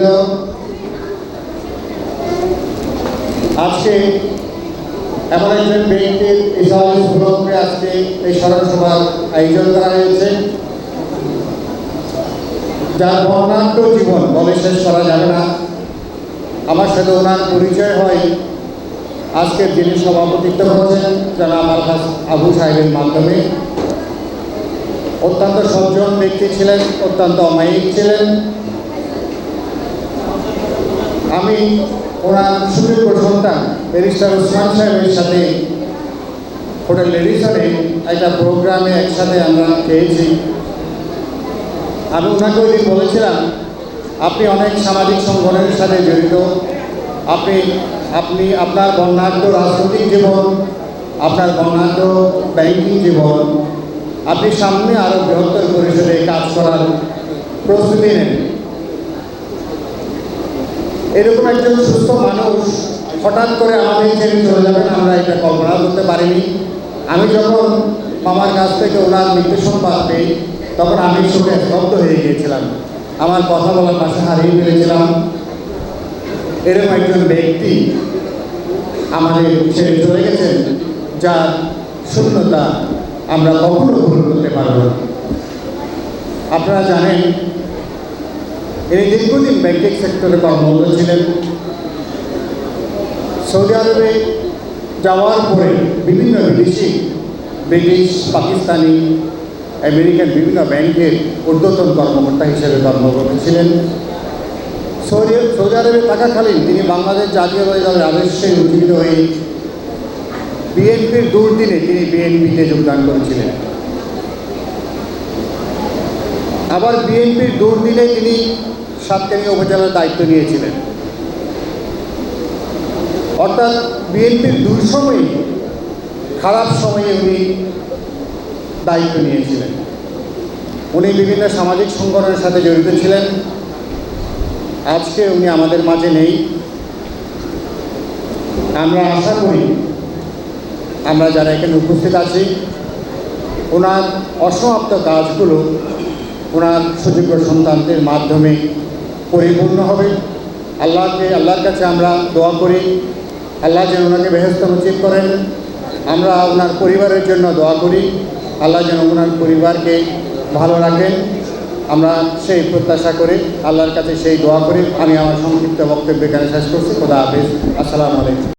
নেতৃবৃন্দ আজকে এমন একজন ব্যক্তির এই সমাবেশ আজকে এই স্মরণ সভার আয়োজন করা হয়েছে, যার বর্ণাঢ্য জীবন বলে শেষ করা যাবে না। আমার সাথে ওনার পরিচয় হয় আজকের যিনি সভাপতিত্ব করেছেন, জনাব আলহাস আবু সাহেবের মাধ্যমে। অত্যন্ত সজ্জন ব্যক্তি ছিলেন, অত্যন্ত অমায়িক ছিলেন আমি ওনার সুযোগ্য সন্তান, ব্যারিস্টার ওসমান সাহেবের সাথে হোটেল লেডিসনে একটা প্রোগ্রামে একসাথে আমরা খেয়েছি। আমি ওনাকে ওই বলেছিলাম, আপনি অনেক সামাজিক সংগঠনের সাথে জড়িত। আপনি আপনি আপনার বর্ণাঢ্য রাজনৈতিক জীবন, আপনার বর্ণাঢ্য ব্যাংকিং জীবন, আপনি সামনে আরও বৃহত্তর পরিসরে কাজ করার প্রস্তুতি নেন। এরকম একজন সুস্থ মানুষ হঠাৎ করে আমাদের ছেড়ে চলে যাবেন, আমরা এটা কল্পনা করতে পারিনি। আমি যখন মামার কাছ থেকে ওনার মৃত্যু নির্দেশন পাই তখন আমি সুখে স্তব্ধ হয়ে গিয়েছিলাম। আমার কথা বলার পাশে হারিয়ে ফেলেছিলাম। এরকম একজন ব্যক্তি আমাদের ছেড়ে চলে গেছেন, যার শূন্যতা আমরা কখনো পূরণ করতে পারব না। আপনারা জানেন তিনি দীর্ঘদিন ব্যাংকিং সেক্টরে কর্মরত ছিলেন। সৌদি আরবে যাওয়ার পরে বিভিন্ন বিদেশি, ব্রিটিশ, পাকিস্তানি, আমেরিকান বিভিন্ন ব্যাংকের ঊর্ধ্বতন কর্মকর্তা হিসেবে কর্মরত ছিলেন। সৌদি সৌদি আরবে থাকাকালীন তিনি বাংলাদেশ জাতীয়তাবাদী দলের আদর্শে উজ্জীবিত হয়ে বিএনপির দুর্দিনে তিনি বিএনপিতে যোগদান করেছিলেন। আবার বিএনপির দুর্দিনে তিনি সাতকানি উপজেলার দায়িত্ব নিয়েছিলেন। অর্থাৎ বিএনপির দুই সময় খারাপ সময়ে উনি দায়িত্ব নিয়েছিলেন। উনি বিভিন্ন সামাজিক সংগঠনের সাথে জড়িত ছিলেন। আজকে উনি আমাদের মাঝে নেই। আমরা আশা করি আমরা যারা এখানে উপস্থিত আছি, ওনার অসমাপ্ত কাজগুলো, ওনার সুযোগ্য সন্তানদের মাধ্যমে পরিপূর্ণ হবে। আল্লাহকে, আল্লাহর কাছে আমরা দোয়া করি। আল্লাহ যেন ওনাকে বেহস্ত নচিত করেন। আমরা ওনার পরিবারের জন্য দোয়া করি। আল্লাহ যেন ওনার পরিবারকে ভালো রাখেন। আমরা সেই প্রত্যাশা করি আল্লাহর কাছে সেই দোয়া করি। আমি আমার সংক্ষিপ্ত বক্তব্য এখানে শেষ করছি। খোদা হাফিজ। আসসালামু আলাইকুম।